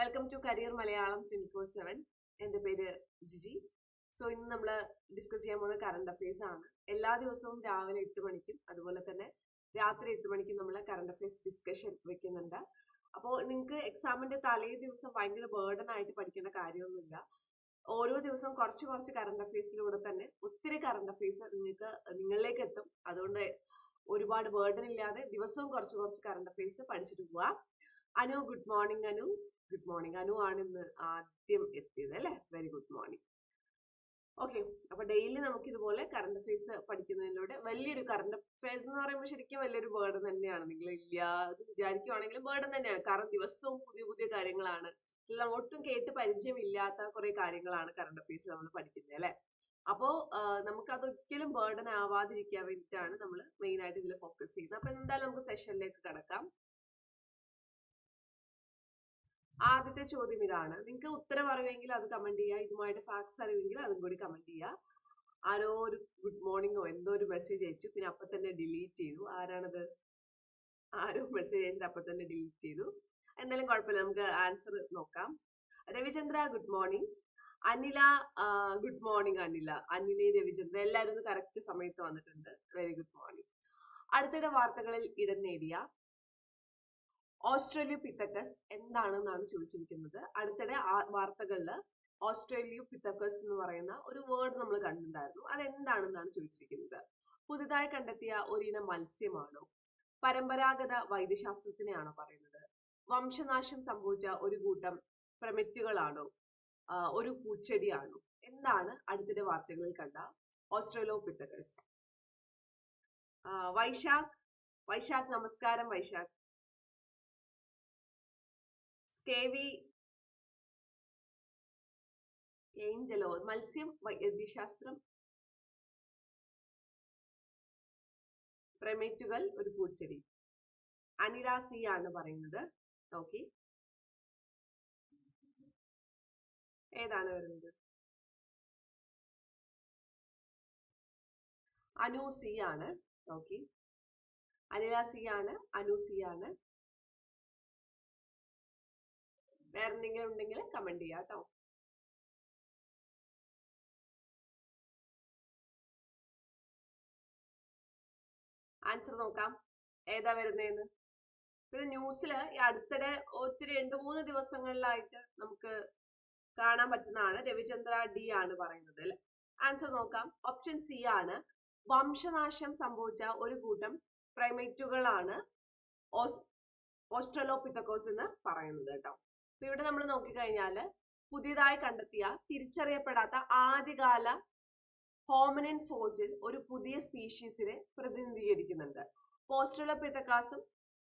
Welcome to career Malayalam twenty four seven എന്റെ പേര് Jiji. So ഇന്ന് നമ്മൾ ഡിസ്കസ് ചെയ്യാൻ പോകുന്ന കറണ്ട് അഫയേഴ്സ് ആണ്. എല്ലാ ദിവസവും രാവിലെ എട്ട് മണിക്കും അതുപോലെ തന്നെ രാത്രി എട്ട് മണിക്കും നമ്മൾ കറണ്ട് അഫയേഴ്സ് ഡിസ്കഷൻ വെക്കുന്നുണ്ട്. അപ്പോൾ നിങ്ങൾക്ക് എക്സാമിന്റെ തലേ ദിവസം ഭയങ്കര ബേർഡൻ ആയിട്ട് പഠിക്കേണ്ട കാര്യമൊന്നുമില്ല. ഓരോ ദിവസവും കുറച്ച് കുറച്ച് കറണ്ട് അഫയേഴ്സിലൂടെ തന്നെ ഒത്തിരി കറണ്ട് അഫയേഴ്സ് നിങ്ങൾക്ക് നിങ്ങളിലേക്ക് എത്തും. അതുകൊണ്ട് ഒരുപാട് ബേർഡൻ ഇല്ലാതെ ദിവസവും കുറച്ച് കുറച്ച് കറണ്ട് അഫയേഴ്സ് പഠിച്ചിട്ട് പോവാം. Anu good morning Anu. Good morning Anu ആണ് ഇന്ന് ആദ്യം എത്തിയത് അല്ലെ? വെരി ഗുഡ് മോർണിംഗ് ഓക്കെ അപ്പൊ ഡെയിലി നമുക്ക് ഇതുപോലെ കറണ്ട് അഫയേഴ്സ് പഠിക്കുന്നതിലൂടെ വലിയൊരു കറണ്ട് അഫയേഴ്സ് എന്ന് പറയുമ്പോൾ ശരിക്കും വലിയൊരു ബേർഡൻ തന്നെയാണ്. നിങ്ങൾ ഇല്ലാതെ വിചാരിക്കുവാണെങ്കിലും ബേർഡൻ തന്നെയാണ്. കാരണം ദിവസവും പുതിയ പുതിയ കാര്യങ്ങളാണ്. എല്ലാം ഒട്ടും കേട്ട് പരിചയമില്ലാത്ത കുറെ കാര്യങ്ങളാണ് കറണ്ട് അഫയേഴ്സ് നമ്മൾ പഠിക്കുന്നത് അല്ലെ? അപ്പോ നമുക്ക് അതൊരിക്കലും ബേർഡൻ ആവാതിരിക്കാൻ വേണ്ടിയിട്ടാണ് നമ്മൾ മെയിൻ ആയിട്ട് ഇതിൽ ഫോക്കസ് ചെയ്യുന്നത്. അപ്പൊ എന്തായാലും നമുക്ക് സെഷനിലേക്ക് കടക്കാം. ആദ്യത്തെ ചോദ്യം ഇതാണ്. നിങ്ങൾക്ക് ഉത്തരം അറിയുമെങ്കിൽ അത് കമന്റ് ചെയ്യുക ഇതുമായിട്ട് ഫാക്ട്സ് അറിയുമെങ്കിൽ അതും കൂടി കമന്റ് ചെയ്യുക ആരോ ഒരു ഗുഡ് മോർണിംഗോ എന്തോ ഒരു മെസ്സേജ് അയച്ചു. പിന്നെ അപ്പൊ തന്നെ ഡിലീറ്റ് ചെയ്തു. ആരാണത്? ആരോ മെസ്സേജ് അയച്ചിട്ട് അപ്പൊ തന്നെ ഡിലീറ്റ് ചെയ്തു. എന്തായാലും കുഴപ്പമില്ല. നമുക്ക് ആൻസർ നോക്കാം. Ravichandra good morning Anila good morning Anila. Anila Ravichandra എല്ലാവരും കറക്റ്റ് സമയത്ത് വന്നിട്ടുണ്ട്. വെരി ഗുഡ് മോർണിംഗ് അടുത്തിടെ വാർത്തകളിൽ ഇടം നേടിയ ഓസ്ട്രേലിയോപിത്തക്കസ് എന്താണെന്നാണ് ചോദിച്ചിരിക്കുന്നത്. അടുത്തിടെ വാർത്തകളിൽ ഓസ്ട്രേലിയോപിത്തക്കസ് എന്ന് പറയുന്ന ഒരു വേർഡ് നമ്മൾ കണ്ടിട്ടുണ്ടായിരുന്നു. അത് എന്താണെന്നാണ് ചോദിച്ചിരിക്കുന്നത്? പുതുതായി കണ്ടെത്തിയ ഒരിനം മത്സ്യമാണോ? പരമ്പരാഗത വൈദ്യശാസ്ത്രത്തിനെയാണോ പറയുന്നത്? വംശനാശം സംഭവിച്ച ഒരു കൂട്ടം പ്രമിറ്റുകളാണോ? ഒരു പൂച്ചെടിയാണോ? എന്താണ് അടുത്തിടെ വാർത്തകളിൽ കണ്ട ഓസ്ട്രേലോപിത്തക്കസ് വൈശാഖ്. വൈശാഖ് നമസ്കാരം വൈശാഖ്. സ്കേവി ഏഞ്ചലോ മത്സ്യം വൈദ്യശാസ്ത്രം പ്രമേറ്റുകൾ ഒരു പൂച്ചെടി. അനില സി ആണ് പറയുന്നത്. നോക്കി. ഏതാണ് വരുന്നത്? അനു സി ആണ്. ഓക്കെ വേറെ എന്തെങ്കിലും ഉണ്ടെങ്കിൽ കമന്റ് ചെയ്യാം കേട്ടോ. ആൻസർ നോക്കാം. ഏതാ വരുന്നതെന്ന് പിന്നെ ന്യൂസിൽ അടുത്തിടെ ഒത്തിരി രണ്ട് മൂന്ന് ദിവസങ്ങളിലായിട്ട് നമുക്ക് കാണാൻ പറ്റുന്നതാണ് രവിചന്ദ്ര ഡി ആണ് പറയുന്നത് അല്ലെ? ആൻസർ നോക്കാം. ഓപ്ഷൻ സി ആണ്. വംശനാശം സംഭവിച്ച ഒരു കൂട്ടം പ്രൈമേറ്റുകളാണ് ഓസ്ട്രലോപിത്തക്കോസ് എന്ന് പറയുന്നത് കേട്ടോ. ഇവിടെ നമ്മൾ നോക്കിക്കഴിഞ്ഞാൽ പുതിയതായി കണ്ടെത്തിയ തിരിച്ചറിയപ്പെടാത്ത ആദ്യകാല ഹോമനിൻ ഫോസിൽ ഒരു പുതിയ സ്പീഷീസിനെ പ്രതിനിധീകരിക്കുന്നുണ്ട്. പോസ്ട്രലോപിത്തക്കാസും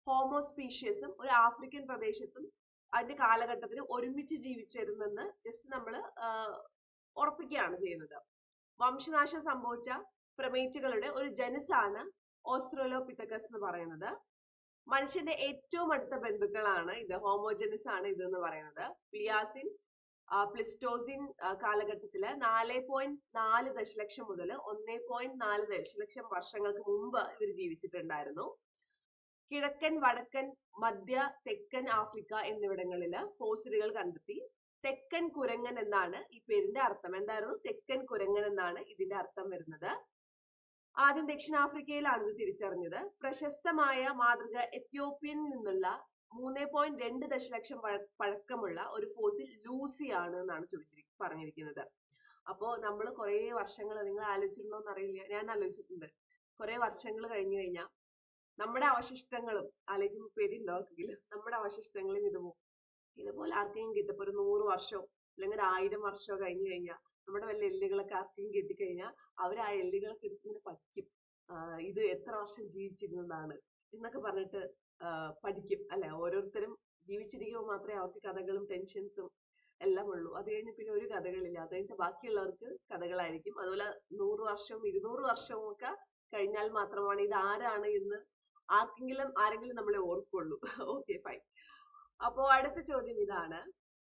ഹോമോസ്പീഷ്യസും ഒരു ആഫ്രിക്കൻ പ്രദേശത്തും അതിന്റെ കാലഘട്ടത്തിൽ ഒരുമിച്ച് ജീവിച്ചിരുന്നെന്ന് ജസ്റ്റ് നമ്മൾ ഉറപ്പിക്കുകയാണ് ചെയ്യുന്നത്. വംശനാശം സംഭവിച്ച പ്രമേറ്റുകളുടെ ഒരു ജനുസാണ് ഓസ്ട്രോലോപിത്തക്കസ് എന്ന് പറയുന്നത്. മനുഷ്യന്റെ ഏറ്റവും അടുത്ത ബന്ധുക്കളാണ് ഇത്. ഹോമോജനസ് ആണ് ഇത് എന്ന് പറയുന്നത്. പ്ലിയാസിൻ പ്ലിസ്റ്റോസിൻ കാലഘട്ടത്തിൽ നാല് പോയിന്റ് നാല് ദശലക്ഷം മുതൽ ഒന്നേ പോയിന്റ് നാല് ദശലക്ഷം വർഷങ്ങൾക്ക് മുമ്പ് ഇവർ ജീവിച്ചിട്ടുണ്ടായിരുന്നു. കിഴക്കൻ വടക്കൻ മധ്യ തെക്കൻ ആഫ്രിക്ക എന്നിവിടങ്ങളിൽ ഫോസിലുകൾ കണ്ടെത്തി. തെക്കൻ കുരങ്ങൻ എന്നാണ് ഈ പേരിന്റെ അർത്ഥം. എന്തായിരുന്നു? തെക്കൻ കുരങ്ങൻ എന്നാണ് ഇതിന്റെ അർത്ഥം വരുന്നത്. ആദ്യം ദക്ഷിണാഫ്രിക്കയിലാണ് ഇത് തിരിച്ചറിഞ്ഞത്. പ്രശസ്തമായ മാതൃക എത്യോപ്യൻ നിന്നുള്ള മൂന്ന് പോയിന്റ് രണ്ട് ദശലക്ഷം പഴക്കമുള്ള ഒരു ഫോസിൽ ലൂസി ആണ് എന്നാണ് ചോദിച്ചിരി പറഞ്ഞിരിക്കുന്നത്. അപ്പോ നമ്മൾ കുറെ വർഷങ്ങൾ നിങ്ങൾ ആലോചിച്ചിട്ടുണ്ടോ എന്നറിയില്ല. ഞാൻ ആലോചിച്ചിട്ടുണ്ട്. കുറെ വർഷങ്ങൾ കഴിഞ്ഞു കഴിഞ്ഞാൽ നമ്മുടെ അവശിഷ്ടങ്ങളും ആലോചിക്കുമ്പോൾ പേരുണ്ടാക്കില്ല നമ്മുടെ അവശിഷ്ടങ്ങളും ഇതുപോ ഇതുപോലെ ആർക്കെങ്കിലും കിട്ടും ഒരു നൂറ് വർഷമോ അല്ലെങ്കിൽ ഒരു ആയിരം വർഷമോ കഴിഞ്ഞു കഴിഞ്ഞാൽ നമ്മുടെ വല്ല എല്ലുകളൊക്കെ ആർക്കെങ്കിലും കിട്ടിക്കഴിഞ്ഞാൽ അവർ ആ എല്ലുകളൊക്കെ എടുത്തിങ്ങനെ പഠിക്കും ഇത് എത്ര വർഷം ജീവിച്ചിരുന്നതാണ് എന്നൊക്കെ പറഞ്ഞിട്ട് പഠിക്കും. അല്ലെ? ഓരോരുത്തരും ജീവിച്ചിരിക്കുമ്പോൾ മാത്രമേ അവർക്ക് കഥകളും ടെൻഷൻസും എല്ലാം ഉള്ളൂ. അത് കഴിഞ്ഞ് പിന്നെ ഒരു കഥകളില്ല. അത് കഴിഞ്ഞിട്ട് ബാക്കിയുള്ളവർക്ക് കഥകളായിരിക്കും. അതുപോലെ നൂറ് വർഷവും ഇരുന്നൂറ് വർഷവും ഒക്കെ കഴിഞ്ഞാൽ മാത്രമാണ് ഇത് ആരാണ് എന്ന് ആർക്കെങ്കിലും ആരെങ്കിലും നമ്മളെ ഓർക്കുള്ളൂ. ഓക്കെ ഫൈൻ അപ്പോ അടുത്ത ചോദ്യം ഇതാണ്.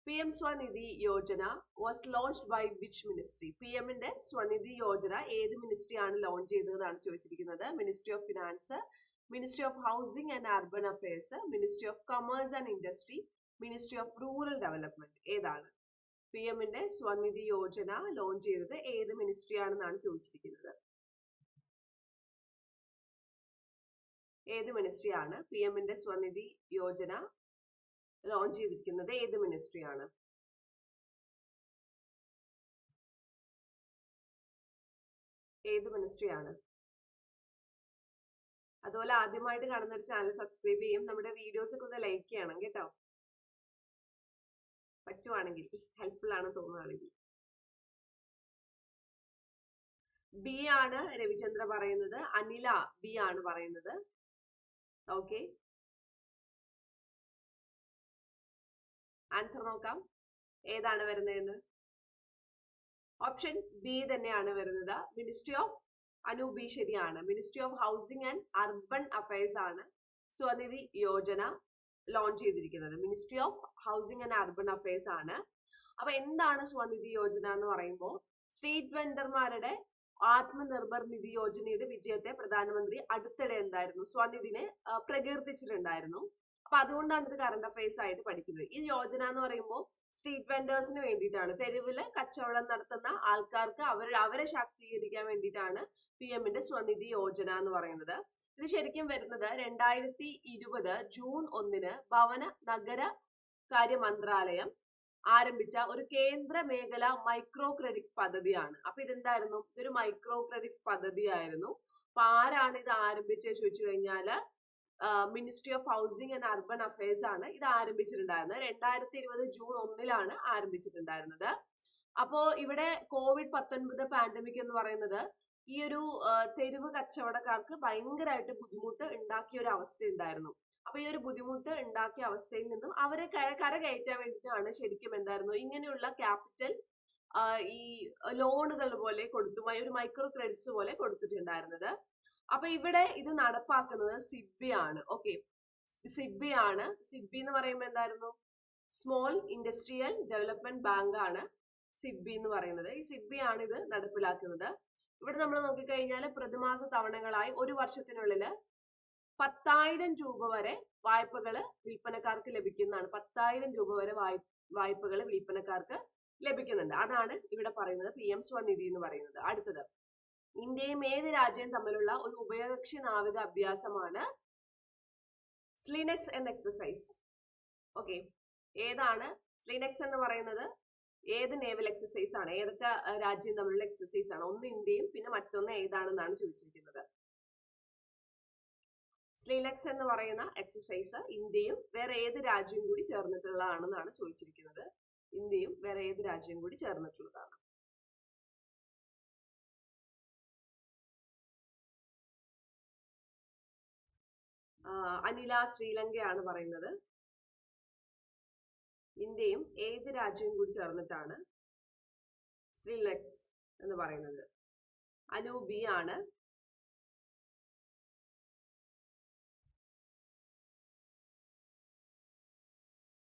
P M Svanidhi Yojana was launch by which ministry P എമ്മിന്റെ സ്വനിധി യോജന ഏത് മിനിസ്ട്രി ആണ് ലോഞ്ച് ചെയ്തതെന്നാണ് ചോദിച്ചിരിക്കുന്നത്. Ministry of finance ministry of housing and urban affairs ministry of commerce and industry ministry of rural development ഏതാണ്? പി എമ്മിന്റെ Svanidhi Yojana launch ചെയ്തത് ഏത് ministry ആണെന്നാണ് ചോദിച്ചിരിക്കുന്നത്. ഏത് മിനിസ്ട്രി ആണ് പി എമ്മിന്റെ സ്വനിധി യോജന ലോഞ്ച് ചെയ്തിരിക്കുന്നത് ഏത് മിനിസ്ട്രി ആണ്? ഏത് മിനിസ്ട്രി ആണ്? അതുപോലെ ആദ്യമായിട്ട് കാണുന്ന ഒരു ചാനൽ സബ്സ്ക്രൈബ് ചെയ്യും. നമ്മുടെ വീഡിയോസ് ഒക്കെ ഒന്ന് ലൈക്ക് ചെയ്യണം കേട്ടോ. പറ്റുവാണെങ്കിൽ. ഹെൽപ്ഫുൾ ആണെന്ന് തോന്നുകയാണെങ്കിൽ ബി ആണ് രവിചന്ദ്ര പറയുന്നത്. അനില ബി ആണ് പറയുന്നത്. ഓക്കെ ആൻസർ നോക്കാം. ഏതാണ് വരുന്നതെന്ന്? ഓപ്ഷൻ ബി തന്നെയാണ് വരുന്നത്. മിനിസ്ട്രി ഓഫ് അനൂപി ശരിയാണ്. Ministry of housing and urban affairs ആണ്. സ്വനിധി യോജന ലോഞ്ച് ചെയ്തിരിക്കുന്നത്. Ministry of housing and urban affairs ആണ്. അപ്പൊ എന്താണ് സ്വനിധി യോജന എന്ന് പറയുമ്പോൾ സ്ട്രീറ്റ് വെണ്ടർമാരുടെ ആത്മനിർഭർ നിധി യോജനയുടെ വിജയത്തെ പ്രധാനമന്ത്രി അടുത്തിടെ എന്തായിരുന്നു? സ്വനിധിനെ പ്രകീർത്തിച്ചിട്ടുണ്ടായിരുന്നു. അപ്പൊ അതുകൊണ്ടാണ് ഇത് കറണ്ട് അഫയേഴ്സ് ആയിട്ട് പഠിക്കുന്നത്. ഈ യോജന എന്ന് പറയുമ്പോൾ സ്ട്രീറ്റ് വെൻഡേഴ്സിന് വേണ്ടിയിട്ടാണ്. തെരുവിൽ കച്ചവടം നടത്തുന്ന ആൾക്കാർക്ക് അവർ അവരെ ശാക്തീകരിക്കാൻ വേണ്ടിയിട്ടാണ് പി എമ്മിന്റെ സ്വനിധി യോജന എന്ന് പറയുന്നത്. ഇത് ശരിക്കും വരുന്നത് രണ്ടായിരത്തി ഇരുപത് ജൂൺ ഒന്നിന് ഭവന നഗര കാര്യ മന്ത്രാലയം ആരംഭിച്ച ഒരു കേന്ദ്ര മേഖല മൈക്രോ ക്രെഡിറ്റ് പദ്ധതിയാണ്. അപ്പൊ ഇതെന്തായിരുന്നു? ഇതൊരു മൈക്രോ ക്രെഡിറ്റ് പദ്ധതിയായിരുന്നു. അപ്പൊ ആരാണ് ഇത് ആരംഭിച്ചത് ചോദിച്ചു കഴിഞ്ഞാൽ ministry of housing and urban affairs ആണ് ഇത് ആരംഭിച്ചിട്ടുണ്ടായിരുന്നത്. രണ്ടായിരത്തി ഇരുപത് ജൂൺ ഒന്നിലാണ് ആരംഭിച്ചിട്ടുണ്ടായിരുന്നത്. അപ്പോ ഇവിടെ കോവിഡ് പത്തൊൻപത് പാൻഡമിക് എന്ന് പറയുന്നത് ഈ ഒരു തെരുവ് കച്ചവടക്കാർക്ക് ഭയങ്കരമായിട്ട് ബുദ്ധിമുട്ട് ഉണ്ടാക്കിയ ഒരു അവസ്ഥ ഉണ്ടായിരുന്നു അപ്പൊ ഈ ഒരു ബുദ്ധിമുട്ട് ഉണ്ടാക്കിയ അവസ്ഥയിൽ നിന്നും അവരെ കര കയറ്റാൻ വേണ്ടിയിട്ടാണ് ശരിക്കും എന്തായിരുന്നു ഇങ്ങനെയുള്ള ക്യാപിറ്റൽ ഈ ലോണുകൾ പോലെ കൊടുത്തു ഒരു മൈക്രോ ക്രെഡിറ്റ്സ് പോലെ കൊടുത്തിട്ടുണ്ടായിരുന്നത്. അപ്പൊ ഇവിടെ ഇത് നടപ്പാക്കുന്നത് സിബി ആണ് ഓക്കെ സിബി ആണ് സിബി എന്ന് പറയുമ്പോൾ എന്തായിരുന്നു? സ്മോൾ ഇൻഡസ്ട്രിയൽ ഡെവലപ്മെന്റ് ബാങ്ക് ആണ് സിബി എന്ന് പറയുന്നത്. ഈ സിബി ആണ് ഇത് നടപ്പിലാക്കുന്നത്. ഇവിടെ നമ്മൾ നോക്കിക്കഴിഞ്ഞാൽ പ്രതിമാസ തവണകളായി ഒരു വർഷത്തിനുള്ളിൽ പത്തായിരം രൂപ വരെ വായ്പകൾ വിൽപ്പനക്കാർക്ക് ലഭിക്കുന്നതാണ്. പത്തായിരം രൂപ വരെ വായ്പ വായ്പകൾ വിൽപ്പനക്കാർക്ക് ലഭിക്കുന്നുണ്ട്. അതാണ് ഇവിടെ പറയുന്നത് പി എം സ്വനിധി എന്ന് പറയുന്നത്. അടുത്തത്. ഇന്ത്യയും ഏത് രാജ്യവും തമ്മിലുള്ള ഒരു ഉഭയകക്ഷി നാവിക അഭ്യാസമാണ് സ്ലിനെക്സ് എന്ന എക്സസൈസ് ഓക്കെ ഏതാണ്? സ്ലിനെക്സ് എന്ന് പറയുന്നത് ഏത് നേവൽ എക്സസൈസ് ആണ്? ഏതൊക്കെ രാജ്യം തമ്മിലുള്ള എക്സസൈസ് ആണ്? ഒന്ന് ഇന്ത്യയും പിന്നെ മറ്റൊന്ന് ഏതാണെന്നാണ് ചോദിച്ചിരിക്കുന്നത്. സ്ലിനെക്സ് എന്ന് പറയുന്ന എക്സസൈസ് ഇന്ത്യയും വേറെ ഏത് രാജ്യവും കൂടി ചേർന്നിട്ടുള്ളതാണെന്നാണ് ചോദിച്ചിരിക്കുന്നത്. ഇന്ത്യയും വേറെ ഏത് രാജ്യവും കൂടി ചേർന്നിട്ടുള്ളതാണ്. അനില ശ്രീലങ്കയാണ് പറയുന്നത്. ഇന്ത്യയും ഏത് രാജ്യവും കൂടി ചേർന്നിട്ടാണ് ശ്രീലക്സ് എന്ന് പറയുന്നത്. അനു ബി ആണ്.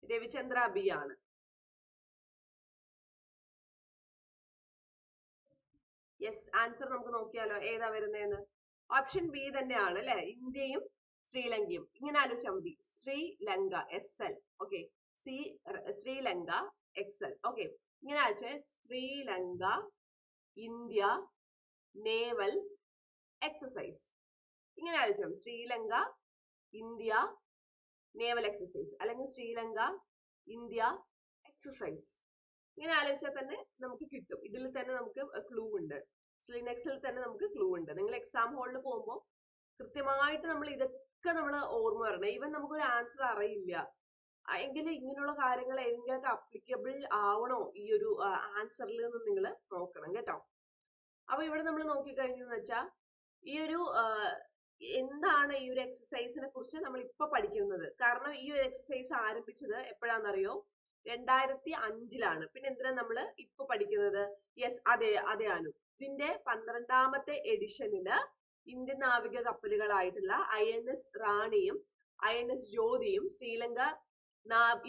രവിചന്ദ്ര ബി ആണ്. യെസ് ആൻസർ നമുക്ക് നോക്കിയാലോ. ഏതാ വരുന്നതെന്ന്? ഓപ്ഷൻ ബി തന്നെയാണ് അല്ലെ? ഇന്ത്യയും ശ്രീലങ്കയും. ഇങ്ങനെ ആലോചിച്ചാൽ മതി. Sri Lanka S L okay C Sri Lanka X L okay ഇങ്ങനെ ആലോചിച്ചാൽ ശ്രീലങ്ക ഇന്ത്യ നേവൽ എക്സസൈസ് ഇങ്ങനെ ആലോചിച്ചാൽ ശ്രീലങ്ക ഇന്ത്യ നേവൽ എക്സസൈസ് അല്ലെങ്കിൽ ശ്രീലങ്ക ഇന്ത്യ എക്സസൈസ് ഇങ്ങനെ ആലോചിച്ചാൽ തന്നെ നമുക്ക് കിട്ടും. ഇതിൽ തന്നെ നമുക്ക് ക്ലൂ ഉണ്ട്. സ്ലിനെക്സിൽ തന്നെ നമുക്ക് ക്ലൂ ഉണ്ട്. നിങ്ങൾ എക്സാം ഹോളിൽ പോകുമ്പോൾ കൃത്യമായിട്ട് നമ്മൾ ഇതൊക്കെ നമ്മൾ ഓർമ്മ വരണം. ഈവൻ നമുക്കൊരു ആൻസർ അറിയില്ല. എങ്കിൽ ഇങ്ങനെയുള്ള കാര്യങ്ങൾ ഏതെങ്കിലുമൊക്കെ അപ്ലിക്കബിൾ ആവണോ? ഈ ഒരു ആൻസറിൽ നിന്ന് നിങ്ങൾ നോക്കണം കേട്ടോ. അപ്പൊ ഇവിടെ നമ്മൾ നോക്കിക്കഴിഞ്ഞെന്ന് വെച്ചാൽ ഈ ഒരു എന്താണ് ഈ ഒരു എക്സസൈസിനെ കുറിച്ച് നമ്മൾ ഇപ്പൊ പഠിക്കുന്നത്? കാരണം ഈ ഒരു എക്സസൈസ് ആരംഭിച്ചത് എപ്പോഴാണെന്നറിയോ രണ്ടായിരത്തി അഞ്ചിലാണ് പിന്നെ എന്തിനാ നമ്മൾ ഇപ്പൊ പഠിക്കുന്നത്? യെസ് അതെ അതെ അനു. ഇതിന്റെ പന്ത്രണ്ടാമത്തെ എഡിഷനിൽ ഇന്ത്യൻ നാവിക കപ്പലുകളായിട്ടുള്ള ഐ എൻ എസ് റാണിയും ഐ എൻ എസ് ജ്യോതിയും ശ്രീലങ്ക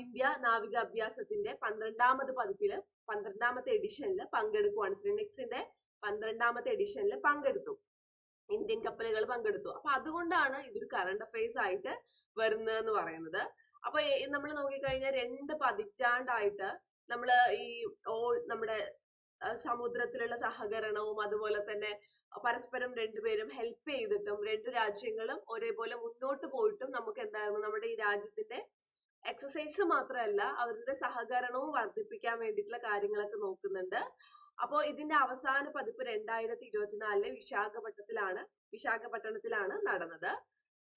ഇന്ത്യ നാവിക അഭ്യാസത്തിന്റെ പന്ത്രണ്ടാമത് പതിപ്പിൽ പന്ത്രണ്ടാമത്തെ എഡിഷനിൽ പങ്കെടുക്കുവാണ്. ശ്രീനെക്സിന്റെ പന്ത്രണ്ടാമത്തെ എഡിഷനിൽ പങ്കെടുത്തു. ഇന്ത്യൻ കപ്പലുകൾ പങ്കെടുത്തു. അപ്പൊ അതുകൊണ്ടാണ് ഇതൊരു കറണ്ട് അഫയേഴ്സ് ആയിട്ട് വരുന്നതെന്ന് പറയുന്നത്. അപ്പൊ നമ്മൾ നോക്കിക്കഴിഞ്ഞാൽ രണ്ട് പതിറ്റാണ്ടായിട്ട് നമ്മൾ ഈ ഓ നമ്മുടെ സമുദ്രത്തിലുള്ള സഹകരണവും അതുപോലെ തന്നെ പരസ്പരം രണ്ടുപേരും ഹെൽപ്പ് ചെയ്തിട്ടും രണ്ടു രാജ്യങ്ങളും ഒരേപോലെ മുന്നോട്ട് പോയിട്ടും നമുക്ക് എന്തായിരുന്നു നമ്മുടെ ഈ രാജ്യത്തിന്റെ എക്സസൈസ് മാത്രമല്ല അവരുടെ സഹകരണവും വർദ്ധിപ്പിക്കാൻ വേണ്ടിയിട്ടുള്ള കാര്യങ്ങളൊക്കെ നോക്കുന്നുണ്ട്. അപ്പോൾ ഇതിന്റെ അവസാന പതിപ്പ് രണ്ടായിരത്തി ഇരുപത്തിനാലിലെ വിശാഖപട്ടണത്തിലാണ് വിശാഖപട്ടണത്തിലാണ് നടന്നത്.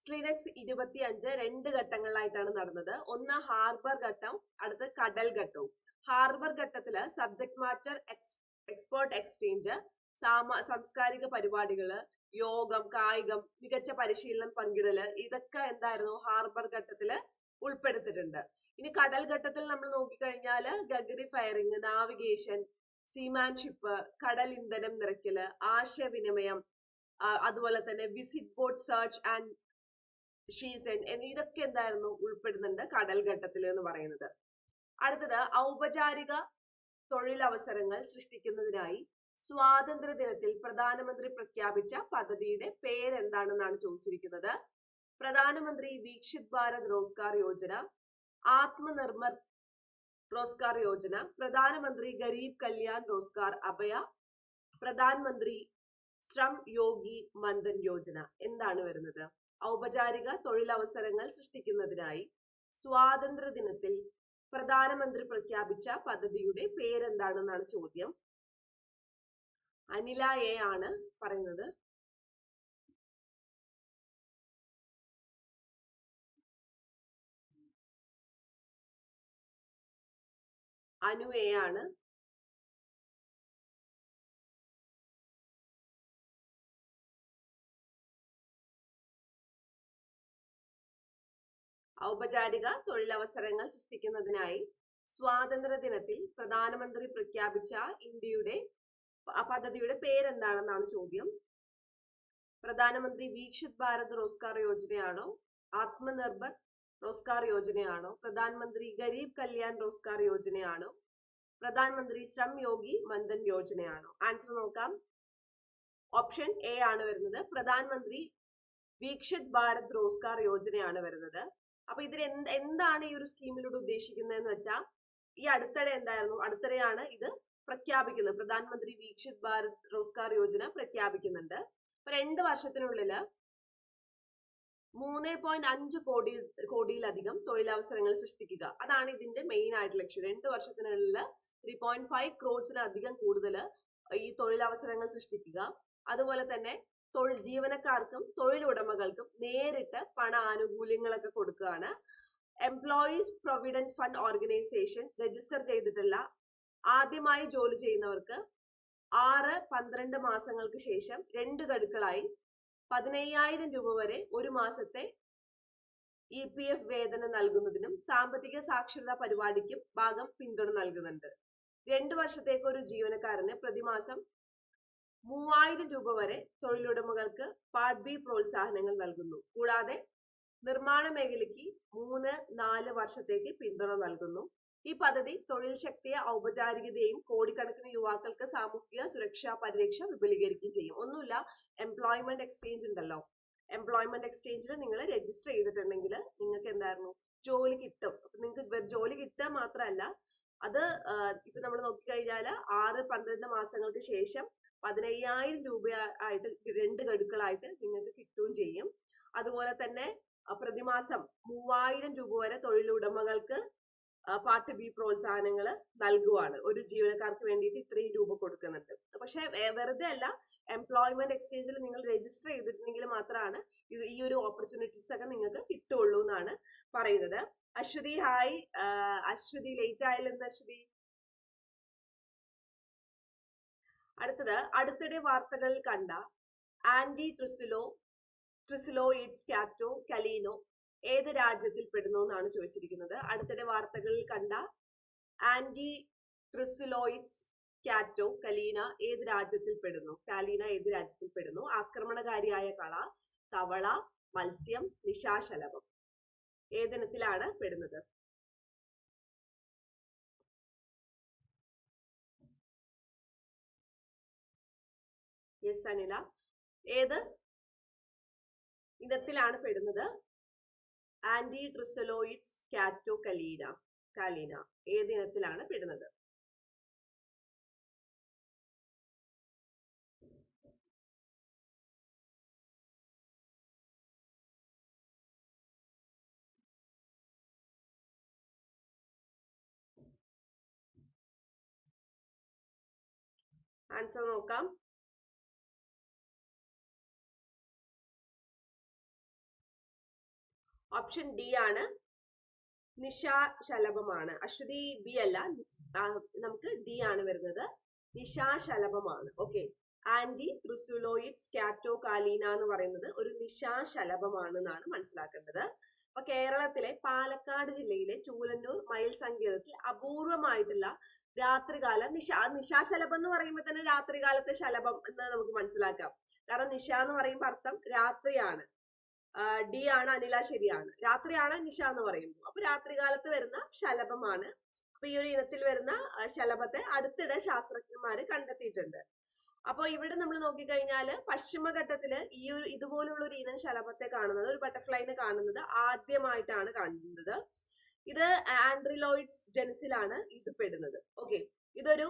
സ്ലിനക്സ് ഇരുപത്തി അഞ്ച് രണ്ട് ഘട്ടങ്ങളിലായിട്ടാണ് നടന്നത്. ഒന്ന് ഹാർബർ ഘട്ടം അടുത്ത് കടൽ ഘട്ടവും. ഹാർബർ ഘട്ടത്തിൽ സബ്ജക്ട് മാറ്റർ എക്സ്പോർട്ട് എക്സ്ചേഞ്ച് സാമ സാംസ്കാരിക പരിപാടികൾ യോഗം കായികം മികച്ച പരിശീലനം പങ്കിടൽ ഇതൊക്കെ എന്തായിരുന്നു? ഹാർബർ ഘട്ടത്തിൽ ഉൾപ്പെടുത്തിയിട്ടുണ്ട്. ഇനി കടൽ ഘട്ടത്തിൽ നമ്മൾ നോക്കിക്കഴിഞ്ഞാൽ ഗഗരി ഫയറിംഗ് നാവിഗേഷൻ സീമാൻഷിപ്പ് കടൽ ഇന്ധനം നിറയ്ക്കൽ ആശയവിനിമയം അതുപോലെ തന്നെ വിസിറ്റ് ബോട്ട് സെർച്ച് ആൻഡ് എന്നീ ഇതൊക്കെ എന്തായിരുന്നു? ഉൾപ്പെടുന്നുണ്ട് കടൽ ഘട്ടത്തിൽ എന്ന് പറയുന്നത്. അടുത്തത് ഔപചാരിക തൊഴിലവസരങ്ങൾ സൃഷ്ടിക്കുന്നതിനായി സ്വാതന്ത്ര്യ ദിനത്തിൽ പ്രധാനമന്ത്രി പ്രഖ്യാപിച്ച പദ്ധതിയുടെ പേരെന്താണെന്നാണ് ചോദിച്ചിരിക്കുന്നത്? പ്രധാനമന്ത്രി വീക്ഷിത് ഭാരത് റോസ്ഗാർ യോജന ആത്മനിർഭർ റോസ്ഗാർ യോജന പ്രധാനമന്ത്രി ഗരീബ് കല്യാൺ റോസ്ഗാർ അഭയ പ്രധാനമന്ത്രി ശ്രം യോഗി മന്ദൻ യോജന. എന്താണ് വരുന്നത്? ഔപചാരിക തൊഴിലവസരങ്ങൾ സൃഷ്ടിക്കുന്നതിനായി സ്വാതന്ത്ര്യ ദിനത്തിൽ പ്രധാനമന്ത്രി പ്രഖ്യാപിച്ച പദ്ധതിയുടെ പേരെന്താണെന്നാണ് ചോദ്യം. അനില എ ആണ് പറയുന്നത്. അനു എ ആണ്. ഔപചാരിക തൊഴിലവസരങ്ങൾ സൃഷ്ടിക്കുന്നതിനായി സ്വാതന്ത്ര്യ ദിനത്തിൽ പ്രധാനമന്ത്രി പ്രഖ്യാപിച്ച ഇന്ത്യയുടെ പദ്ധതിയുടെ പേരെന്താണെന്നാണ് ചോദ്യം. പ്രധാനമന്ത്രി വീക്ഷിത് ഭാരത് റോസ്കാർ യോജനയാണോ? ആത്മനിർഭർ റോസ്കാർ യോജനയാണോ? പ്രധാനമന്ത്രി ഗരീബ് കല്യാൺ റോസ്കാർ യോജനയാണോ? പ്രധാനമന്ത്രി ശ്രം യോഗി മന്ദൻ യോജനയാണോ? ആൻസർ നോക്കാം. ഓപ്ഷൻ എ ആണ് വരുന്നത്. പ്രധാനമന്ത്രി വീക്ഷിത് ഭാരത് റോസ്കാർ യോജനയാണ് വരുന്നത്. അപ്പൊ ഇതിൽ എന്ത് എന്താണ് ഈ ഒരു സ്കീമിലൂടെ ഉദ്ദേശിക്കുന്നതെന്ന് വെച്ചാൽ ഈ അടുത്തിടെ എന്തായിരുന്നു? അടുത്തിടെയാണ് ഇത് പ്രഖ്യാപിക്കുന്നത് പ്രധാനമന്ത്രി വീക്ഷിത് ഭാരത് റോസ്ഗാർ യോജന പ്രഖ്യാപിക്കുന്നുണ്ട്. രണ്ട് വർഷത്തിനുള്ളിൽ മൂന്ന് പോയിന്റ് അഞ്ച് കോടി കോടിയിലധികം തൊഴിലവസരങ്ങൾ സൃഷ്ടിക്കുക. അതാണ് ഇതിന്റെ മെയിൻ ആയിട്ടുള്ള ലക്ഷ്യം. രണ്ട് വർഷത്തിനുള്ളിൽ ത്രീ പോയിന്റ് ഫൈവ് ക്രോഡ്സിലധികം കൂടുതൽ ഈ തൊഴിലവസരങ്ങൾ സൃഷ്ടിക്കുക. അതുപോലെ തന്നെ തൊഴിൽ ജീവനക്കാർക്കും തൊഴിലുടമകൾക്കും നേരിട്ട് പണ ആനുകൂല്യങ്ങളൊക്കെ കൊടുക്കുകയാണ്. Employees provident fund organisation register ചെയ്തിട്ടുള്ള ആദ്യമായി ജോലി ചെയ്യുന്നവർക്ക് ആറ് പന്ത്രണ്ട് മാസങ്ങൾക്ക് ശേഷം രണ്ട് ഗഡുക്കളായി പതിനയ്യായിരം രൂപ വരെ ഒരു മാസത്തെ ഇ പി എഫ് വേതനം നൽകുന്നതിനും സാമ്പത്തിക സാക്ഷരതാ പരിപാടിക്കും ഭാഗം പിന്തുണ നൽകുന്നുണ്ട്. രണ്ടു വർഷത്തേക്ക് ഒരു ജീവനക്കാരന് പ്രതിമാസം മൂവായിരം രൂപ വരെ തൊഴിലുടമകൾക്ക് പാർട്ട് ബി പ്രോത്സാഹനങ്ങൾ നൽകുന്നു. കൂടാതെ നിർമ്മാണ മേഖലയ്ക്ക് മൂന്ന് നാല് വർഷത്തേക്ക് പിന്തുണ നൽകുന്നു. ഈ പദ്ധതി തൊഴിൽ ശക്തിയെ ഔപചാരികതയും കോടിക്കണക്കിന് യുവാക്കൾക്ക് സാമൂഹിക സുരക്ഷാ പരിരക്ഷ വിപുലീകരിക്കുകയും ചെയ്യും. ഒന്നുമില്ല എംപ്ലോയ്മെന്റ് എക്സ്ചേഞ്ച് ഉണ്ടല്ലോ. എംപ്ലോയ്മെന്റ് എക്സ്ചേഞ്ചിൽ നിങ്ങൾ രജിസ്റ്റർ ചെയ്തിട്ടുണ്ടെങ്കിൽ നിങ്ങൾക്ക് എന്തായിരുന്നു? ജോലി കിട്ടും. നിങ്ങൾക്ക് ജോലി കിട്ടുക മാത്രമല്ല അത് ഇപ്പൊ നമ്മൾ നോക്കിക്കഴിഞ്ഞാൽ ആറ് പന്ത്രണ്ട് മാസങ്ങൾക്ക് ശേഷം പതിനയ്യായിരം രൂപ ആയിട്ട് രണ്ട് ഗഡുക്കളായിട്ട് നിങ്ങൾക്ക് കിട്ടുകയും ചെയ്യും. അതുപോലെ തന്നെ പ്രതിമാസം മൂവായിരം രൂപ വരെ തൊഴിലുടമകൾക്ക് പാർട്ട് ബി പ്രോത്സാഹനങ്ങൾ നൽകുവാണ്. ഒരു ജീവനക്കാർക്ക് വേണ്ടിയിട്ട് ഇത്രയും രൂപ കൊടുക്കുന്നുണ്ട്. പക്ഷെ വെറുതെ അല്ല എംപ്ലോയ്മെന്റ് എക്സ്ചേഞ്ചിൽ നിങ്ങൾ രജിസ്റ്റർ ചെയ്തിട്ടുണ്ടെങ്കിൽ മാത്രമാണ് ഇത് ഈ ഒരു ഓപ്പർച്യൂണിറ്റീസ് ഒക്കെ നിങ്ങൾക്ക് കിട്ടുള്ളൂ എന്നാണ് പറയുന്നത്. അശ്വതി ഹായ് അശ്വതി ലേറ്റ് ആയില്ലെന്ന് അശ്വതി. അടുത്തത് അടുത്തിടെ വാർത്തകളിൽ കണ്ട ആന്റി ട്രിസിലോ ട്രിസിലോ ഇറ്റ്സ് കാറ്റോ കലീനോ ഏത് രാജ്യത്തിൽ പെടുന്നു എന്നാണ് ചോദിച്ചിരിക്കുന്നത്. അടുത്തിടെ വാർത്തകളിൽ കണ്ട ആന്റി ട്രിസിലോയിഡ്സ് കാറ്റോ കലീന ഏത് രാജ്യത്തിൽ പെടുന്നു കാലീന ഏത് രാജ്യത്തിൽ പെടുന്നു ആക്രമണകാരിയായ കള തവള മത്സ്യം നിശാശലഭം ഏതിനത്തിലാണ് പെടുന്നത്? യെസ് അനില. ഏത് ഇനത്തിലാണ് പെടുന്നത്? ആന്റി ട്രിസലോയിഡ്സ് കാറ്റോ കലീന കാലീന ഏതിനത്തിലാണ് പെടുന്നത്. ആൻസർ നോക്കാം. ഓപ്ഷൻ ഡി ആണ് നിശാശലഭമാണ് അശ്വതി ബി അല്ല. നമുക്ക് ഡി ആണ് വരുന്നത്. നിശാശലഭമാണ് ഓക്കെ ആന്റി റുസുലോയിഡ്സ് കാറ്റോ കാലീന എന്ന് പറയുന്നത് ഒരു നിശാശലഭമാണ് എന്നാണ് മനസ്സിലാക്കേണ്ടത്. അപ്പൊ കേരളത്തിലെ പാലക്കാട് ജില്ലയിലെ ചൂലന്നൂർ മയിൽ സങ്കേതത്തിൽ അപൂർവമായിട്ടുള്ള രാത്രികാല നിശാ നിശാശലഭം എന്ന് പറയുമ്പോൾ തന്നെ രാത്രികാലത്തെ ശലഭം എന്ന് നമുക്ക് മനസ്സിലാക്കാം. കാരണം നിശ എന്ന് പറയുമ്പോൾ അർത്ഥം രാത്രിയാണ്. ഡി ആണ് അനില ശരിയാണ്. രാത്രിയാണ് നിശ എന്ന് പറയുന്നു. അപ്പൊ രാത്രികാലത്ത് വരുന്ന ശലഭമാണ്. അപ്പൊ ഈ ഒരു ഇനത്തിൽ വരുന്ന ശലഭത്തെ അടുത്തിടെ ശാസ്ത്രജ്ഞന്മാര് കണ്ടെത്തിയിട്ടുണ്ട്. അപ്പൊ ഇവിടെ നമ്മൾ നോക്കിക്കഴിഞ്ഞാൽ പശ്ചിമഘട്ടത്തിൽ ഈ ഒരു ഇതുപോലുള്ള ഒരു ഇനം ശലഭത്തെ കാണുന്നത് ഒരു ബട്ടർഫ്ലൈനെ കാണുന്നത് ആദ്യമായിട്ടാണ് കാണുന്നത് ഇത് ആൻഡ്രിലോയിഡ്സ് ജെൻസിലാണ് ഇത് പെടുന്നത് ഓക്കെ. ഇതൊരു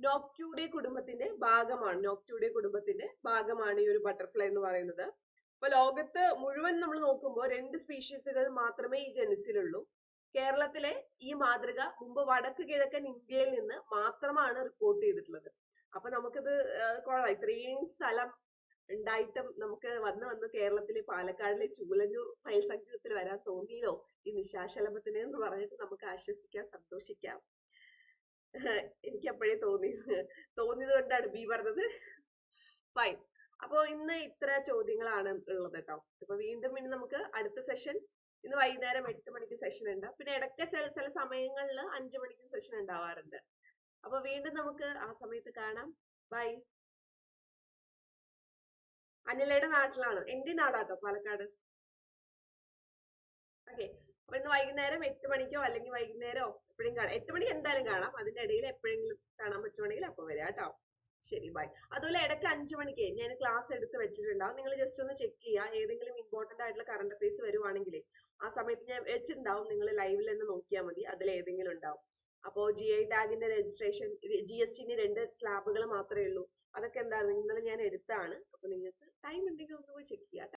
നോക്ടൂഡെ കുടുംബത്തിന്റെ ഭാഗമാണ്. നോക്ടൂഡെ കുടുംബത്തിന്റെ ഭാഗമാണ് ഈ ഒരു ബട്ടർഫ്ലൈ എന്ന് പറയുന്നത്. അപ്പൊ ലോകത്ത് മുഴുവൻ നമ്മൾ നോക്കുമ്പോൾ രണ്ട് സ്പീഷീസുകൾ മാത്രമേ ഈ ജനുസിലുള്ളൂ കേരളത്തിലെ ഈ മാതൃക മുമ്പ് വടക്ക് കിഴക്കൻ ഇന്ത്യയിൽ നിന്ന് മാത്രമാണ് റിപ്പോർട്ട് ചെയ്തിട്ടുള്ളത്. അപ്പൊ നമുക്കിത് കൊള്ളാം. ഇത്രയും സ്ഥലം ഉണ്ടായിട്ടും നമുക്ക് വന്ന് വന്ന് കേരളത്തിലെ പാലക്കാടിലെ ചൂലന്നൂർ ഫയൽ സംഗീതത്തിൽ വരാൻ തോന്നിയില്ലോ ഈ നിശാശലഭത്തിന് എന്ന് പറഞ്ഞിട്ട് നമുക്ക് ആശ്വസിക്കാം സന്തോഷിക്കാം. എനിക്ക് അപ്പോഴേ തോന്നി തോന്നിയത് കൊണ്ടാണ് ബി പറഞ്ഞത്. ഫൈൻ. അപ്പോ ഇന്ന് ഇത്ര ചോദ്യങ്ങളാണ് ഉള്ളത് കേട്ടോ അപ്പൊ വീണ്ടും ഇനി നമുക്ക് അടുത്ത സെഷൻ ഇന്ന് വൈകുന്നേരം എട്ട് മണിക്ക് സെഷൻ ഉണ്ട്. പിന്നെ ഇടയ്ക്ക് ചില ചില സമയങ്ങളിൽ അഞ്ചു മണിക്കും സെഷൻ ഉണ്ടാവാറുണ്ട്. അപ്പൊ വീണ്ടും നമുക്ക് ആ സമയത്ത് കാണാം. ബൈ അനിലയുടെ നാട്ടിലാണ്. എന്റെ നാടാട്ടോ പാലക്കാട്. ഓക്കെ അപ്പൊ ഇന്ന് വൈകുന്നേരം എട്ട് മണിക്കോ അല്ലെങ്കിൽ വൈകുന്നേരമോ എപ്പോഴും കാണാം. എട്ട് മണിക്ക് എന്തായാലും കാണാം. അതിന്റെ ഇടയിൽ എപ്പോഴെങ്കിലും കാണാൻ പറ്റുവാണെങ്കിൽ അപ്പൊ വരാം കേട്ടോ ശരി ബൈ അതുപോലെ ഇടയ്ക്ക് അഞ്ചു മണിക്ക് ഞാൻ ക്ലാസ് എടുത്ത് വെച്ചിട്ടുണ്ടാവും നിങ്ങൾ ജസ്റ്റ് ഒന്ന് ചെക്ക് ചെയ്യുക. ഏതെങ്കിലും ഇമ്പോർട്ടന്റ് ആയിട്ടുള്ള കറണ്ട് അഫയേഴ്സ് വരുവാണെങ്കിൽ ആ സമയത്ത് ഞാൻ വെച്ചിട്ടുണ്ടാവും. നിങ്ങൾ ലൈവിൽ തന്നെ നോക്കിയാൽ മതി. അതിൽ ഏതെങ്കിലും ഉണ്ടാവും. അപ്പോൾ ജി ഐ ടാഗിന്റെ രജിസ്ട്രേഷൻ ജി എസ് ടിന്റെ രണ്ട് സ്ലാബുകൾ മാത്രമേ ഉള്ളൂ. അതൊക്കെ എന്താണ് ഇന്നലെ ഞാൻ എടുത്താണ്. അപ്പൊ നിങ്ങൾക്ക് ടൈം ഉണ്ടെങ്കിൽ ഒന്ന് പോയി ചെക്ക് ചെയ്യാം.